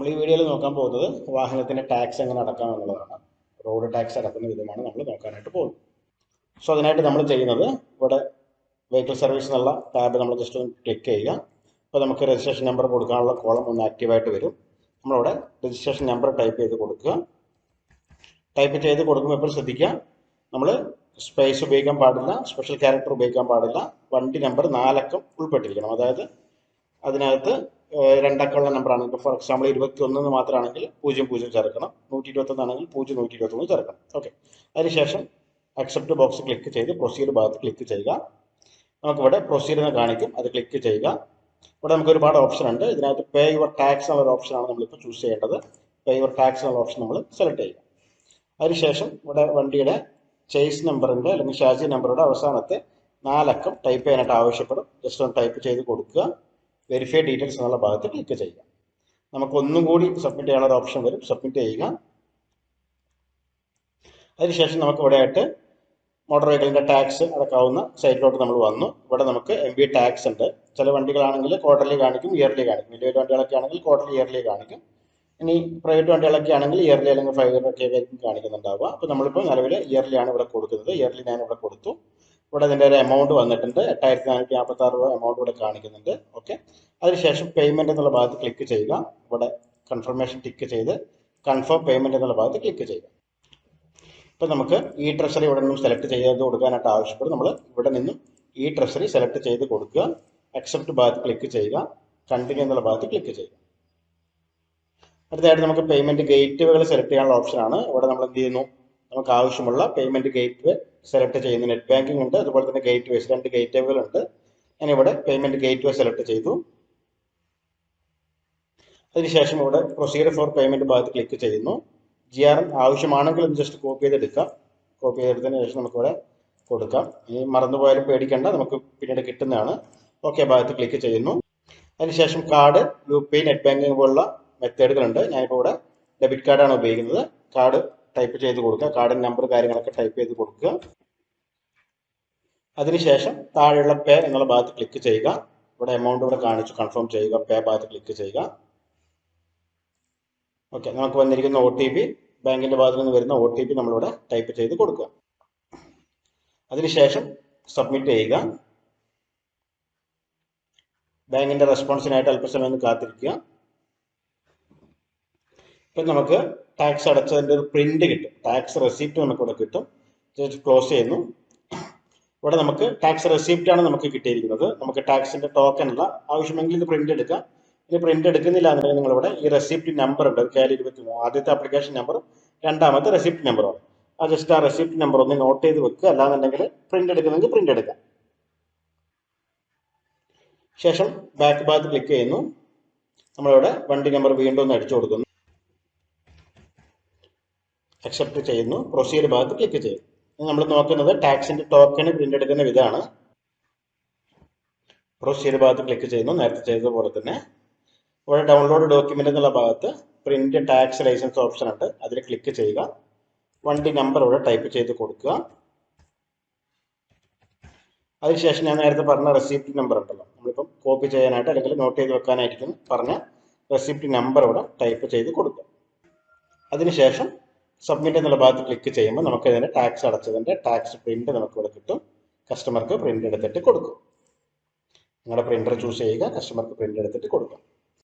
നമ്മൾ ഈ വീഡിയോയിൽ നോക്കാൻ പോകുന്നത് വാഹനത്തിന്റെ ടാക്സ് എങ്ങനെ അടക്കാം എന്നുള്ളതാണ്. റോഡ് ടാക്സ് അടക്കുന്ന വിധമാണ് നമ്മൾ നോക്കാനായിട്ട് പോകുന്നത്. സോ അതിനായിട്ട് നമ്മൾ ചെയ്യുന്നത് ഇവിടെ വെഹിക്കിൾ സർവീസ് എന്നുള്ള ടാബ് നമ്മൾ ജസ്റ്റ് ഒന്ന് ക്ലിക്ക് ചെയ്യുക. അപ്പോൾ നമുക്ക് രജിസ്ട്രേഷൻ നമ്പർ കൊടുക്കാനുള്ള കോളം ഒന്ന് ആക്റ്റീവായിട്ട് വരും. നമ്മളവിടെ രജിസ്ട്രേഷൻ നമ്പർ ടൈപ്പ് ചെയ്ത് കൊടുക്കുക. ടൈപ്പ് ചെയ്ത് കൊടുക്കുമ്പോൾ എപ്പോഴും ശ്രദ്ധിക്കുക. നമ്മൾ സ്പേസ് ഉപയോഗിക്കാൻ പാടില്ല സ്പെഷ്യൽ ക്യാരക്ടർ ഉപയോഗിക്കാൻ പാടില്ല. വണ്ടി നമ്പർ നാലക്കം ഉൾപ്പെട്ടിരിക്കണം. അതായത് അതിനകത്ത് രണ്ടക്കമുള്ള നമ്പറാണ്. ഇപ്പോൾ ഫോർ എക്സാമ്പിൾ ഇരുപത്തി ഒന്ന് മാത്രമാണെങ്കിൽ പൂജ്യം പൂജ്യം ചേർക്കണം. നൂറ്റി ഇരുപത്തൊന്നാണെങ്കിൽ പൂജ്യം നൂറ്റി ഇരുപത്തൊന്ന് ചേർക്കണം. ഓക്കെ അതിനുശേഷം അക്സെപ്റ്റ് ബോക്സ് ക്ലിക്ക് ചെയ്ത് പ്രൊസീഡ് ഭാഗത്ത് ക്ലിക്ക് ചെയ്യുക. നമുക്കിവിടെ പ്രൊസീഡ് എന്ന് കാണിക്കും. അത് ക്ലിക്ക് ചെയ്യുക. ഇവിടെ നമുക്ക് ഒരുപാട് ഓപ്ഷൻ ഉണ്ട്. ഇതിനകത്ത് പേ യുവർ ടാക്സ് എന്നുള്ള ഓപ്ഷനാണ് നമ്മളിപ്പോൾ ചൂസ് ചെയ്യേണ്ടത്. പേ യുവർ ടാക്സ് എന്നുള്ള ഓപ്ഷൻ നമ്മൾ സെലക്ട് ചെയ്യുക. അതിനുശേഷം ഇവിടെ വണ്ടിയുടെ ചേസ് നമ്പറിന്റെ അല്ലെങ്കിൽ ഷാജി നമ്പറുടെ അവസാനത്തെ നാലക്കം ടൈപ്പ് ചെയ്യാനായിട്ട് ആവശ്യപ്പെടും. ജസ്റ്റ് ഒന്ന് ടൈപ്പ് ചെയ്ത് കൊടുക്കുക. വെരിഫൈ ഡീറ്റെയിൽസ് എന്നുള്ള ഭാഗത്ത് ക്ലിക്ക് ചെയ്യുക. നമുക്ക് ഒന്നും കൂടി സബ്മിറ്റ് ചെയ്യാനുള്ള ഓപ്ഷൻ വരും. സബ്മിറ്റ് ചെയ്യുക. അതിനുശേഷം നമുക്ക് ഇവിടെ ആയിട്ട് മോട്ടോർ വെഹിക്കിളിന്റെ ടാക്സ് അടക്കാവുന്ന സൈറ്റിലോട്ട് നമ്മൾ വന്നു. ഇവിടെ നമുക്ക് എം ബി ടാക്സ് ഉണ്ട്. ചില വണ്ടികളാണെങ്കിൽ ക്വാർട്ടർലി കാണിക്കും ഇയർലി കാണിക്കും. വലിയ വലിയ വണ്ടികളൊക്കെ ആണെങ്കിൽ ക്വാർട്ടർലി ഇയർലി കാണിക്കും. ഇനി പ്രൈവറ്റ് വണ്ടികളൊക്കെ ആണെങ്കിൽ ഇയർലി അല്ലെങ്കിൽ ഫൈവ് ഇയർ ഒക്കെ കാണിക്കുന്നുണ്ടാവുക. അപ്പോൾ നമ്മളിപ്പോൾ നിലവിൽ ഇയർലി ആണ് ഇവിടെ കൊടുക്കുന്നത്. ഇയർലി ഞാൻ ഇവിടെ കൊടുത്തു. ഇവിടെ ഇതിന്റെ ഒരു എമൗണ്ട് വന്നിട്ടുണ്ട്. എട്ടായിരത്തി നാനൂറ്റി നാൽപ്പത്തി ആറ് രൂപ എമൗണ്ട് ഇവിടെ കാണിക്കുന്നുണ്ട്. ഓക്കെ അതിനുശേഷം പേയ്മെന്റ് എന്നുള്ള ഭാഗത്ത് ക്ലിക്ക് ചെയ്യുക. ഇവിടെ കൺഫർമേഷൻ ടിക്ക് ചെയ്ത് കൺഫേം പേയ്മെന്റ് എന്നുള്ള ഭാഗത്ത് ക്ലിക്ക് ചെയ്യുക. ഇപ്പം നമുക്ക് ഈ ട്രഷറി ഇവിടെ നിന്നും സെലക്ട് ചെയ്ത് കൊടുക്കാനായിട്ട് ആവശ്യപ്പെടും. നമ്മൾ ഇവിടെ നിന്നും ഈ ട്രഷറി സെലക്ട് ചെയ്ത് കൊടുക്കുക. അക്സെപ്റ്റ് ഭാഗത്ത് ക്ലിക്ക് ചെയ്യുക. കണ്ടിന്യൂ എന്നുള്ള ഭാഗത്ത് ക്ലിക്ക് ചെയ്യുക. അടുത്തതായിട്ട് നമുക്ക് പേയ്മെന്റ് ഗേറ്റ്വേകൾ സെലക്ട് ചെയ്യാനുള്ള ഓപ്ഷനാണ് ഇവിടെ നമ്മൾ എന്ത് ചെയ്യുന്നു? നമുക്ക് ആവശ്യമുള്ള പേയ്മെന്റ് ഗേറ്റ്വേ സെലക്ട് ചെയ്യുന്നു നെറ്റ് ബാങ്കിംഗ് ഉണ്ട്. അതുപോലെ തന്നെ ഗേറ്റ് വേസ് രണ്ട് ഗേറ്റ് വേകൾ ഉണ്ട്. ഞാൻ ഇവിടെ പേയ്മെന്റ് ഗേറ്റ് വേ സെലക്ട് ചെയ്തു. അതിനുശേഷം ഇവിടെ പ്രൊസീജിയർ ഫോർ പേയ്മെന്റ് ഭാഗത്ത് ക്ലിക്ക് ചെയ്യുന്നു. ജി ആർ എം ആവശ്യമാണെങ്കിൽ ഒന്ന് ജസ്റ്റ് കോപ്പി ചെയ്തെടുക്കാം. കോപ്പി ചെയ്തെടുത്തതിന് ശേഷം നമുക്കിവിടെ കൊടുക്കാം. ഇനി മറന്നുപോയാലും പേടിക്കേണ്ട. നമുക്ക് പിന്നീട് കിട്ടുന്നതാണ്. ഓക്കെ ഭാഗത്ത് ക്ലിക്ക് ചെയ്യുന്നു. അതിനുശേഷം card U P net banking പോലുള്ള മെത്തേഡുകളുണ്ട്. ഞാനിപ്പോൾ ഇവിടെ ഡെബിറ്റ് കാർഡാണ് ഉപയോഗിക്കുന്നത്. കാർഡ് ടൈപ്പ് ചെയ്ത് കൊടുക്കുക. കാർഡിന്റെ നമ്പർ കാര്യങ്ങളൊക്കെ ടൈപ്പ് ചെയ്ത് കൊടുക്കുക. അതിനുശേഷം താഴെയുള്ള പേ എന്നുള്ള ഭാഗത്ത് ക്ലിക്ക് ചെയ്യുക. ഇവിടെ എമൗണ്ട് ഇവിടെ കാണിച്ചു കൺഫേം ചെയ്യുക പേ ഭാഗത്ത് ക്ലിക്ക് ചെയ്യുക. ഓക്കെ നമുക്ക് വന്നിരിക്കുന്ന ഒ ടി പി ബാങ്കിന്റെ ഭാഗത്ത് നിന്ന് വരുന്ന ഒ ടി പി നമ്മളിവിടെ ടൈപ്പ് ചെയ്ത് കൊടുക്കുക. അതിനുശേഷം സബ്മിറ്റ് ചെയ്യുക. ബാങ്കിന്റെ റെസ്പോൺസിനായിട്ട് അല്പസമയം ഒന്ന് കാത്തിരിക്കുക. ഇപ്പം നമുക്ക് ടാക്സ് അടച്ചതിന്റെ ഒരു പ്രിന്റ് കിട്ടും. ടാക്സ് റെസിപ്റ്റ് നമുക്ക് ഇവിടെ കിട്ടും ക്ലോസ് ചെയ്യുന്നു. ഇവിടെ നമുക്ക് ടാക്സ് റെസിപ്റ്റ് ആണ് നമുക്ക് കിട്ടിയിരിക്കുന്നത്. നമുക്ക് ടാക്സിന്റെ ടോക്കൺ അല്ല ആവശ്യമെങ്കിൽ ഇത് പ്രിന്റ് എടുക്കാം ഇനി പ്രിന്റ് എടുക്കുന്നില്ല എന്നുണ്ടെങ്കിൽ നിങ്ങളിവിടെ ഈ റെസിപ്റ്റ് നമ്പർ ഉണ്ട്. കാലി ഇരുപത്തി മൂന്ന്. ആദ്യത്തെ അപ്ലിക്കേഷൻ നമ്പർ രണ്ടാമത്തെ റെസിപ്റ്റ് നമ്പറാണ് ആ ജസ്റ്റ് ആ റെസിപ്റ്റ് നമ്പർ ഒന്ന് നോട്ട് ചെയ്ത് വെക്കുക. അല്ലാന്നുണ്ടെങ്കിൽ പ്രിന്റ് എടുക്കുന്നെങ്കിൽ പ്രിന്റ് എടുക്കാം ശേഷം ബാക്ക് ഭാഗത്ത് ക്ലിക്ക് ചെയ്യുന്നു. നമ്മളിവിടെ വണ്ടി നമ്പർ വീണ്ടും ഒന്ന് അടിച്ചു കൊടുക്കുന്നു. അക്സെപ്റ്റ് ചെയ്യുന്നു. പ്രൊസീഡ് ഭാഗത്ത് ക്ലിക്ക് ചെയ്യും നമ്മൾ നോക്കുന്നത് ടാക്സിന്റെ ടോക്കൺ പ്രിന്റ് എടുക്കുന്ന വിധമാണ്. പ്രൊസീജിയർ ഭാഗത്ത് ക്ലിക്ക് ചെയ്യുന്നു. നേരത്തെ ചെയ്തതുപോലെ തന്നെ. ഇവിടെ ഡൗൺലോഡ് ഡോക്യുമെന്റ് എന്നുള്ള ഭാഗത്ത് പ്രിന്റ് ടാക്സ് ലൈസൻസ് ഓപ്ഷൻ ഉണ്ട്. അതിൽ ക്ലിക്ക് ചെയ്യുക. വണ്ടി നമ്പർ ഇവിടെ ടൈപ്പ് ചെയ്ത് കൊടുക്കുക. അതിനുശേഷം ഞാൻ നേരത്തെ പറഞ്ഞ റെസിപ്റ്റ് നമ്പർ ഉണ്ടല്ലോ. നമ്മളിപ്പം കോപ്പി ചെയ്യാനായിട്ട് അല്ലെങ്കിൽ നോട്ട് ചെയ്ത് വെക്കാനായിരിക്കും പറഞ്ഞ റെസിപ്റ്റ് നമ്പർ ഇവിടെ ടൈപ്പ് ചെയ്ത് കൊടുക്കുക. അതിനുശേഷം സബ്മിറ്റ് എന്നുള്ള ഭാഗത്ത് ക്ലിക്ക് ചെയ്യുമ്പോൾ നമുക്ക് ഇതിന്റെ ടാക്സ് അടച്ചതിന്റെ ടാക്സ് പ്രിന്റ് നമുക്ക് ഇവിടെ കിട്ടും. കസ്റ്റമർക്ക് പ്രിന്റ് എടുത്തിട്ട് കൊടുക്കും. നിങ്ങളുടെ പ്രിന്റർ ചൂസ് ചെയ്യുക കസ്റ്റമർക്ക് പ്രിന്റ് എടുത്തിട്ട് കൊടുക്കാം.